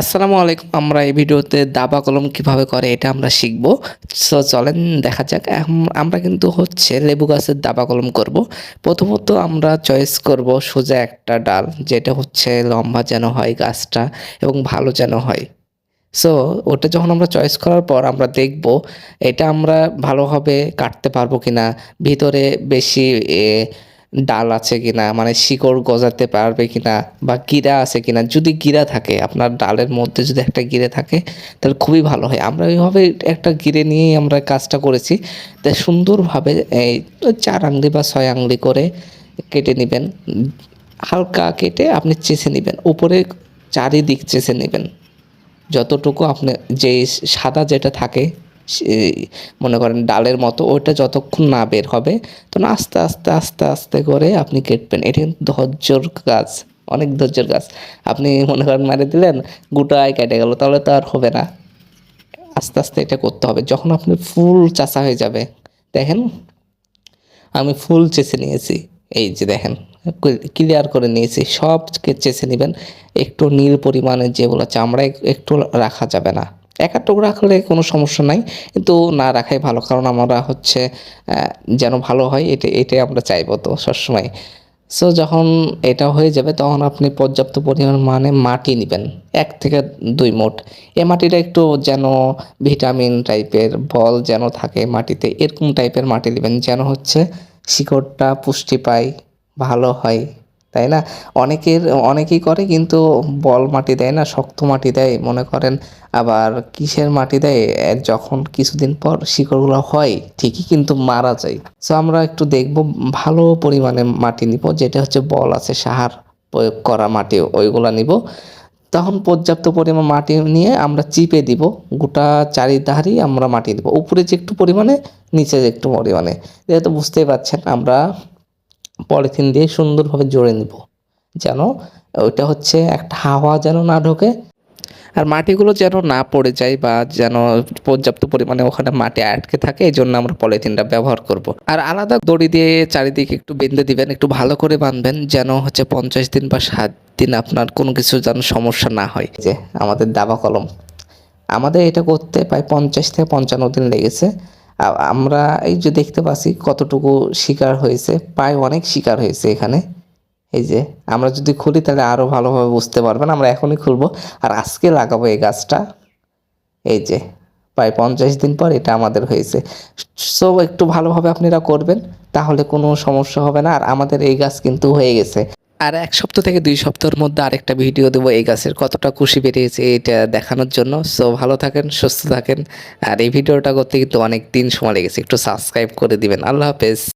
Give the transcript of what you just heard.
আসসালামু আলাইকুম, আমরা এই ভিডিওতে দাবা কলম কীভাবে করে এটা আমরা শিখব। সো চলেন দেখা যাক। আমরা কিন্তু হচ্ছে লেবু গাছের দাবা কলম করব। প্রথমত আমরা চয়েস করব সোজা একটা ডাল, যেটা হচ্ছে লম্বা যেন হয় গাছটা এবং ভালো যেন হয়। সো ওটা যখন আমরা চয়েস করার পর আমরা দেখব এটা আমরা ভালোভাবে কাটতে পারব কিনা। ভিতরে বেশি ডাল আছে কিনা মানে শিকড় গজাতে পারবে কিনা বা গিরা আছে কিনা, যদি গিরা থাকে, আপনার ডালের মধ্যে যদি একটা গিরে থাকে, তাহলে খুবই ভালো হয়। আমরা ওইভাবে একটা গিরে নিয়েই আমরা কাজটা করেছি। তাই সুন্দরভাবে এই চার আংলি বা ছয় আংলি করে কেটে নেবেন। হালকা কেটে আপনি চেষে নেবেন। উপরে চারিদিক চেষে নেবেন। যতটুকু আপনি যে সাদা যেটা থাকে মনে করেন ডালের মতো ওইটা যতক্ষণ না বের হবে তখন আস্তে আস্তে আস্তে আস্তে করে আপনি কেটবেন। এটা কিন্তু ধৈর্যর কাজ, অনেক ধৈর্যের কাজ। আপনি মনে করেন মারে দিলেন, গোটায় কেটে গেল, তাহলে তো আর হবে না। আস্তে আস্তে এটা করতে হবে। যখন আপনি ফুল চাষা হয়ে যাবে, দেখেন, আমি ফুল চেষে নিয়েছি। এই যে দেখেন ক্লিয়ার করে নিয়েছি সবকে চেষে নেবেন, একটু নীল পরিমাণে যেগুলো চামড়া এক- একটু রাখা যাবে না। এক টুকু রাখলে কোনো সমস্যা নাই। কিন্তু না রাখাই ভালো, কারণ আমরা হচ্ছে যেন ভালো হয় এটা এটাই আমরা চাইব তো সবসময়। সো যখন এটা হয়ে যাবে, তখন আপনি পর্যাপ্ত পরিমাণ মানে মাটি নেবেন, এক থেকে দুই মুঠ এ মাটিটা একটু যেন ভিটামিন টাইপের বল যেন থাকে মাটিতে, এরকম টাইপের মাটি নেবেন যেন হচ্ছে শিকড়টা পুষ্টি পায়, ভালো হয়। তাই না? অনেকের, অনেকেই করে কিন্তু বল মাটি দেয় না, শক্ত মাটি দেয়। মনে করেন আবার কিসের মাটি দেয়? যখন কিছুদিন পর শিকড়গুলো হয়, ঠিকই কিন্তু মারা যায়। সো আমরা একটু দেখব ভালো পরিমাণে মাটি নিব, যেটা হচ্ছে বল আছে সাহার প্রয়োগ করা মাটি, ওইগুলো নিব। তখন পর্যাপ্ত পরিমাণ মাটি নিয়ে আমরা চিপে দিব, গোটা চারিধারই আমরা মাটি দিব। উপরে যে একটু পরিমাণে, নিচে যে একটু পরিমাণে। যেহেতু বুঝতেই পারছেন আমরা পলিথিন দিয়ে সুন্দরভাবে জড়ে নিব। যেন ওইটা হচ্ছে একটা হাওয়া যেন না ঢোকে আর মাটিগুলো যেন না পড়ে যায় বা যেন পর্যাপ্ত পরিমাণে ওখানে মাটি আটকে থাকে এই জন্য আমরা পলিথিনটা ব্যবহার করব। আর আলাদা দড়ি দিয়ে চারিদিকে একটু বেঁধে দিবেন, একটু ভালো করে বাঁধবেন, যেন হচ্ছে পঞ্চাশ দিন বা ষাট দিন আপনার কোনো কিছু যেন সমস্যা না হয়। যে আমাদের দাবা কলম। আমাদের এটা করতে প্রায় পঞ্চাশ থেকে পঞ্চান্ন দিন লেগেছে। আমরা এই যে দেখতে পাচ্ছি কতটুকু শিকার হয়েছে, প্রায় অনেক শিকার হয়েছে এখানে। এই যে, আমরা যদি খুলি তাহলে আরও ভালোভাবে বুঝতে পারবেন, আমরা এখনই খুলবো। আর আজকে লাগাবো এই গাছটা। এই যে, প্রায় পঞ্চাশ দিন পর এটা আমাদের হয়েছে। সো, একটু ভালোভাবে আপনারা করবেন, তাহলে কোনো সমস্যা হবে না। আর আমাদের এই গাছ কিন্তু হয়ে গেছে। আর এক সপ্তাহ থেকে দুই সপ্তাহের মধ্যে আরেকটা ভিডিও দেবো এই গাছের, কতটা খুশি বেরিয়েছে এটা দেখানোর জন্য। সো ভালো থাকেন, সুস্থ থাকেন। আর এই ভিডিওটা করতে কিন্তু অনেক দিন সময় লেগেছে, একটু সাবস্ক্রাইব করে দিবেন। আল্লাহ হাফেজ।